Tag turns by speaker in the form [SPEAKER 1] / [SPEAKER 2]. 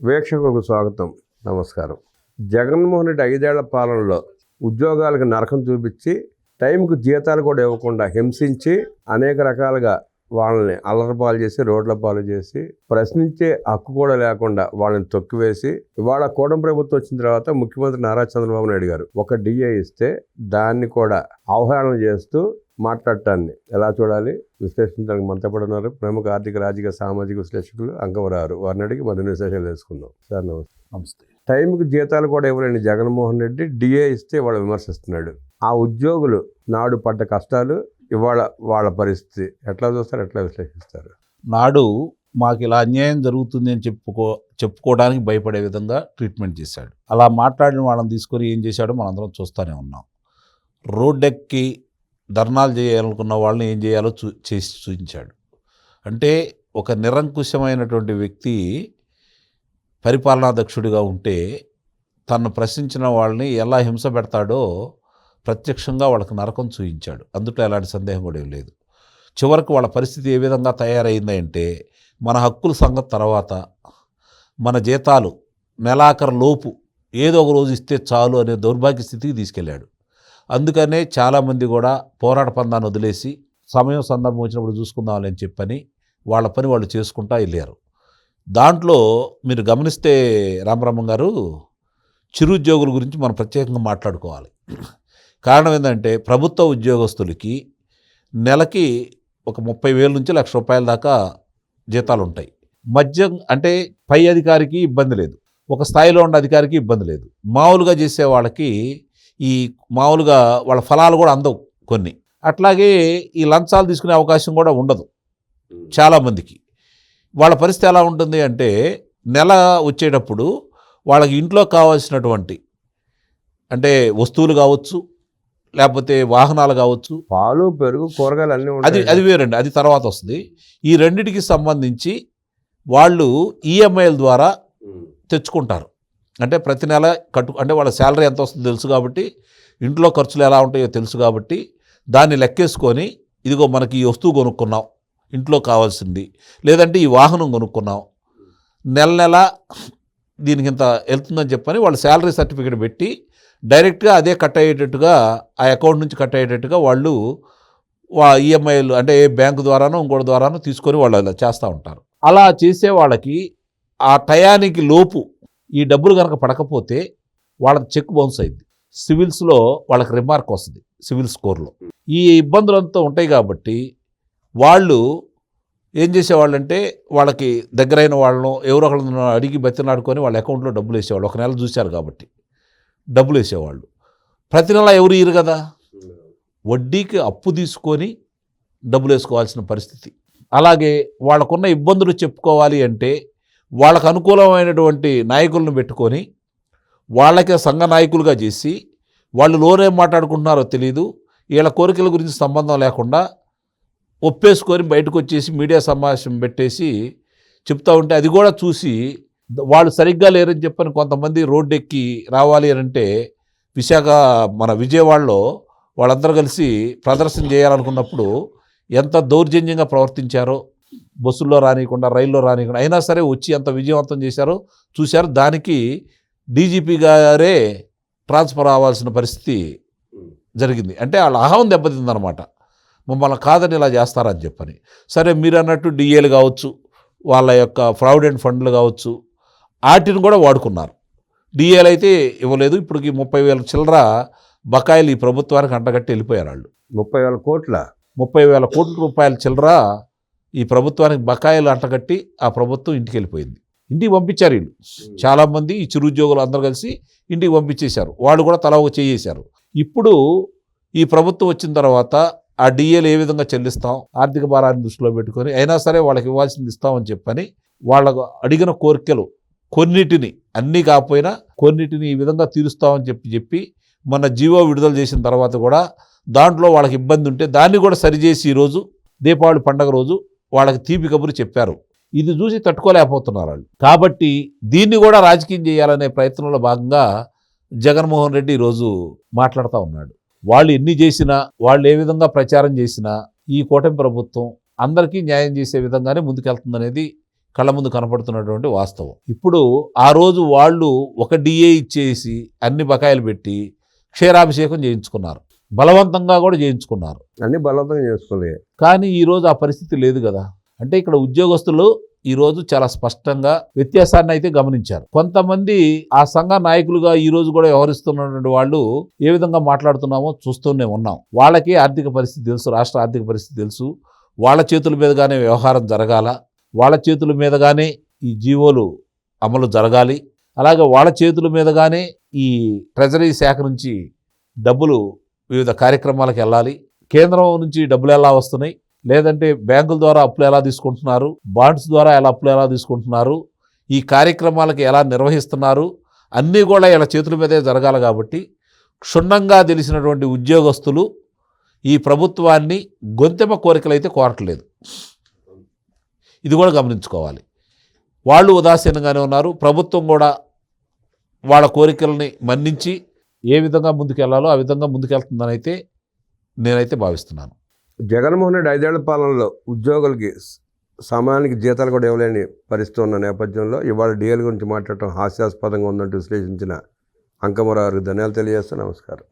[SPEAKER 1] వీక్షకులకు స్వాగతం. నమస్కారం. జగన్మోహన్ రెడ్డి ఐదేళ్ళ పాలనలో ఉద్యోగాలకు నరకం చూపించి టైంకు జీతాలు కూడా ఇవ్వకుండా హింసించి అనేక రకాలుగా వాళ్ళని అల్లరపాలు చేసి రోడ్ల పాలు చేసి ప్రశ్నించే హక్కు కూడా లేకుండా వాళ్ళని తొక్కివేసి ఇవాళ కూడం ప్రభుత్వం వచ్చిన తర్వాత ముఖ్యమంత్రి నారా చంద్రబాబు నాయుడు గారు ఒక డిఏ ఇస్తే దాన్ని కూడా అవహేళన చేస్తూ మాట్లాడటాన్ని ఎలా చూడాలి? విశ్లేషించడానికి మనతో పాటు ఉన్నారు ప్రముఖ ఆర్థిక రాజకీయ సామాజిక విశ్లేషకులు అంకవరారు వారిని అడిగి మరిన్ని విశేషాలు తెలుసుకుందాం. సార్ నమస్తే.
[SPEAKER 2] నమస్తే.
[SPEAKER 1] టైంకి జీతాలు కూడా ఇవ్వలేని జగన్మోహన్ రెడ్డి డిఏ ఇస్తే వాళ్ళు విమర్శిస్తున్నాడు. ఆ ఉద్యోగులు నాడు పడ్డ కష్టాలు ఇవాళ వాళ్ళ పరిస్థితి ఎట్లా చూస్తారు? ఎట్లా విశ్లేషిస్తారు?
[SPEAKER 2] నాడు మాకు ఇలా అన్యాయం జరుగుతుంది అని చెప్పుకో చెప్పుకోవడానికి భయపడే విధంగా ట్రీట్మెంట్ చేశాడు. అలా మాట్లాడిన వాళ్ళని తీసుకొని ఏం చేశాడో మనందరం చూస్తూనే ఉన్నాం. రోడ్డెక్కి ధర్నాలు చేయాలనుకున్న వాళ్ళని ఏం చేయాలో చూ చేసి చూపించాడు. అంటే ఒక నిరంకుశమైనటువంటి వ్యక్తి పరిపాలనాధ్యక్షుడిగా ఉంటే తను ప్రశ్నించిన వాళ్ళని ఎలా హింస పెడతాడో ప్రత్యక్షంగా వాళ్ళకి నరకం చూపించాడు. అందులో ఎలాంటి సందేహం కూడా ఏం లేదు. చివరకు వాళ్ళ పరిస్థితి ఏ విధంగా తయారైందంటే మన హక్కుల సంగతి తర్వాత మన జీతాలు నెలాఖరు లోపు ఏదో ఒక రోజు ఇస్తే చాలు అనే దౌర్భాగ్య స్థితికి తీసుకెళ్ళాడు. అందుకనే చాలామంది కూడా పోరాట పందాన్ని వదిలేసి సమయం సందర్భం వచ్చినప్పుడు చూసుకుందామని అని చెప్పని వాళ్ళ పని వాళ్ళు చేసుకుంటా వెళ్ళారు. దాంట్లో మీరు గమనిస్తే రామరామం గారు చిరుద్యోగుల గురించి మనం ప్రత్యేకంగా మాట్లాడుకోవాలి. కారణం ఏంటంటే ప్రభుత్వ ఉద్యోగస్తులకి నెలకి ఒక ముప్పై వేల నుంచి లక్ష రూపాయల దాకా జీతాలు ఉంటాయి. మధ్య అంటే పై అధికారికి ఇబ్బంది లేదు. ఒక స్థాయిలో ఉన్న అధికారికి ఇబ్బంది లేదు. మామూలుగా చేసే వాళ్ళకి ఈ మామూలుగా వాళ్ళ ఫలాలు కూడా అందవు కొన్ని. అట్లాగే ఈ లంచాలు తీసుకునే అవకాశం కూడా ఉండదు చాలామందికి వాళ్ళ పరిస్థితి ఎలా ఉంటుంది అంటే నెల వచ్చేటప్పుడు వాళ్ళకి ఇంట్లో కావాల్సినటువంటి అంటే వస్తువులు కావచ్చు లేకపోతే వాహనాలు కావచ్చు.
[SPEAKER 1] పాలు పెరుగు కూరగాయలు అన్నీ
[SPEAKER 2] అది అది వేరండి అది తర్వాత వస్తుంది. ఈ రెండిటికి సంబంధించి వాళ్ళు ఈఎంఐల ద్వారా తెచ్చుకుంటారు. అంటే ప్రతి నెల కట్టు అంటే వాళ్ళ శాలరీ ఎంత వస్తుందో తెలుసు కాబట్టి ఇంట్లో ఖర్చులు ఎలా ఉంటాయో తెలుసు కాబట్టి దాన్ని లెక్కేసుకొని ఇదిగో మనకి ఈ వస్తువు కొనుక్కున్నాం ఇంట్లో కావాల్సింది. లేదంటే ఈ వాహనం కొనుక్కున్నాం. నెల నెల దీనికి ఇంత వెళ్తుందని చెప్పని వాళ్ళు శాలరీ సర్టిఫికేట్ పెట్టి డైరెక్ట్గా అదే కట్ అయ్యేటట్టుగా ఆ అకౌంట్ నుంచి కట్ అయ్యేటట్టుగా వాళ్ళు వా ఈఎంఐలు అంటే ఏ బ్యాంకు ద్వారానో ఇంకోటి ద్వారానో తీసుకొని వాళ్ళు అలా చేస్తూ ఉంటారు. అలా చేసే వాళ్ళకి ఆ టయానికి లోపు ఈ డబ్బులు కనుక పడకపోతే వాళ్ళకి చెక్ బౌన్స్ అయింది. సివిల్స్లో వాళ్ళకి రిమార్క్ వస్తుంది సివిల్ స్కోర్లో. ఈ ఇబ్బందులంతా ఉంటాయి కాబట్టి వాళ్ళు ఏం చేసేవాళ్ళంటే వాళ్ళకి దగ్గరైన వాళ్ళను ఎవరో ఒకళ్ళను అడిగి బతినాడుకొని వాళ్ళ అకౌంట్లో డబ్బులు వేసేవాళ్ళు. ఒక నెల చూశారు కాబట్టి డబ్బులు వేసేవాళ్ళు. ప్రతి నెల ఎవరు ఇరు కదా? వడ్డీకి అప్పు తీసుకొని డబ్బులు వేసుకోవాల్సిన పరిస్థితి. అలాగే వాళ్ళకున్న ఇబ్బందులు చెప్పుకోవాలి అంటే వాళ్ళకు అనుకూలమైనటువంటి నాయకులను పెట్టుకొని వాళ్ళకే సంఘ నాయకులుగా చేసి వాళ్ళు లోనేం మాట్లాడుకుంటున్నారో తెలియదు వీళ్ళ కోరికల గురించి సంబంధం లేకుండా ఒప్పేసుకొని బయటకు వచ్చేసి మీడియా సమావేశం పెట్టేసి చెప్తా ఉంటే అది కూడా చూసి వాళ్ళు సరిగ్గా లేరని చెప్పని కొంతమంది రోడ్డు ఎక్కి రావాలి అని అంటే విశాఖ మన విజయవాడలో వాళ్ళందరూ కలిసి ప్రదర్శన చేయాలనుకున్నప్పుడు ఎంత దౌర్జన్యంగా ప్రవర్తించారో బస్సుల్లో రానియకుండా రైల్లో రానియకుండా అయినా సరే వచ్చి ఎంత విజయవంతం చేశారో చూశారు. దానికి డీజీపీ గారే ట్రాన్స్ఫర్ అవ్వాల్సిన పరిస్థితి జరిగింది. అంటే వాళ్ళ అహం దెబ్బతిందనమాట మమ్మల్ని కాదని ఇలా చేస్తారని చెప్పని. సరే మీరు అన్నట్టు డిఏలు కావచ్చు వాళ్ళ యొక్క ప్రావిడెంట్ ఫండ్లు కావచ్చు వాటిని కూడా వాడుకున్నారు. డిఏలు అయితే ఇవ్వలేదు. ఇప్పటికి ముప్పై వేల చిల్లర బకాయిలు ఈ ప్రభుత్వానికి అంటగట్టి వెళ్ళిపోయారు వాళ్ళు.
[SPEAKER 1] ముప్పై వేల కోట్ల?
[SPEAKER 2] ముప్పై వేల కోట్ల రూపాయల చిల్లర ఈ ప్రభుత్వానికి బకాయిలు అంటగట్టి ఆ ప్రభుత్వం ఇంటికి వెళ్ళిపోయింది. ఇంటికి పంపించారు వీళ్ళు. చాలామంది ఈ చిరుద్యోగులు అందరూ కలిసి ఇంటికి పంపించేశారు. వాళ్ళు కూడా తల ఒక చేయేశారు ఇప్పుడు ఈ ప్రభుత్వం వచ్చిన తర్వాత ఆ డిఏలు ఏ విధంగా చెల్లిస్తాం ఆర్థిక భారాన్ని దృష్టిలో పెట్టుకొని అయినా సరే వాళ్ళకి ఇవ్వాల్సింది ఇస్తామని చెప్పని వాళ్ళకు అడిగిన కోరికలు కొన్నిటిని అన్నీ కాకపోయినా కొన్నిటిని ఈ విధంగా తీరుస్తామని చెప్పి చెప్పి మన జీవో విడుదల చేసిన తర్వాత కూడా దాంట్లో వాళ్ళకి ఇబ్బంది ఉంటే దాన్ని కూడా సరిచేసి ఈరోజు దీపావళి పండగ రోజు వాళ్ళకి తీపి కబురు చెప్పారు. ఇది చూసి తట్టుకోలేకపోతున్నారు వాళ్ళు కాబట్టి దీన్ని కూడా రాజకీయం చేయాలనే ప్రయత్నంలో భాగంగా జగన్మోహన్ రెడ్డి ఈరోజు మాట్లాడుతూ ఉన్నాడు. వాళ్ళు ఎన్ని చేసినా వాళ్ళు ఏ విధంగా ప్రచారం చేసినా ఈ కూటమి ప్రభుత్వం అందరికీ న్యాయం చేసే విధంగానే ముందుకెళ్తుందనేది కళ్ళ ముందు కనపడుతున్నటువంటి వాస్తవం. ఇప్పుడు ఆ రోజు వాళ్ళు ఒక డిఏ ఇచ్చేసి అన్ని బకాయిలు పెట్టి క్షీరాభిషేకం చేయించుకున్నారు. బలవంతంగా కూడా చేయించుకున్నారు.
[SPEAKER 1] అన్ని బలవంతం చేసుకోలే
[SPEAKER 2] కానీ ఈరోజు ఆ పరిస్థితి లేదు కదా. అంటే ఇక్కడ ఉద్యోగస్తులు ఈరోజు చాలా స్పష్టంగా వ్యత్యాసాన్ని అయితే గమనించారు. కొంతమంది ఆ సంఘ నాయకులుగా ఈ రోజు కూడా వ్యవహరిస్తున్నటువంటి వాళ్ళు ఏ విధంగా మాట్లాడుతున్నామో చూస్తూనే ఉన్నాం. వాళ్ళకి ఆర్థిక పరిస్థితి తెలుసు రాష్ట్ర ఆర్థిక పరిస్థితి తెలుసు. వాళ్ళ చేతుల మీదుగానే వ్యవహారం జరగాల. వాళ్ళ చేతుల మీదుగానే ఈ జీవోలు అమలు జరగాలి. అలాగే వాళ్ళ చేతుల మీదుగానే ఈ ట్రెజరీ శాఖ నుంచి డబ్బులు వివిధ కార్యక్రమాలకు వెళ్ళాలి. కేంద్రం నుంచి డబ్బులు ఎలా వస్తున్నాయి? లేదంటే బ్యాంకుల ద్వారా అప్పులు ఎలా తీసుకుంటున్నారు? బాండ్స్ ద్వారా ఎలా అప్పులు ఎలా తీసుకుంటున్నారు? ఈ కార్యక్రమాలకి ఎలా నిర్వహిస్తున్నారు? అన్నీ కూడా ఇలా చేతుల మీదే జరగాలి కాబట్టి క్షుణ్ణంగా తెలిసినటువంటి ఉద్యోగస్తులు ఈ ప్రభుత్వాన్ని గొంతెమ కోరికలు అయితే కోరట్లేదు. ఇది కూడా గమనించుకోవాలి. వాళ్ళు ఉదాసీనంగానే ఉన్నారు. ప్రభుత్వం కూడా వాళ్ళ కోరికల్ని మన్నించి ఏ విధంగా ముందుకెళ్ళాలో ఆ విధంగా ముందుకెళ్తుందని అయితే నేనైతే భావిస్తున్నాను.
[SPEAKER 1] జగన్మోహన్ రెడ్డి ఐదేళ్ళ పాలనలో ఉద్యోగులకి సమయానికి జీతాలు కూడా ఇవ్వలేని పరిస్థితి ఉన్న నేపథ్యంలో ఇవాళ డిఎల్ గురించి మాట్లాడటం హాస్యాస్పదంగా ఉందంటూ విశ్లేషించిన అంకమరావు గారికి ధన్యాలు తెలియజేస్తూ నమస్కారం.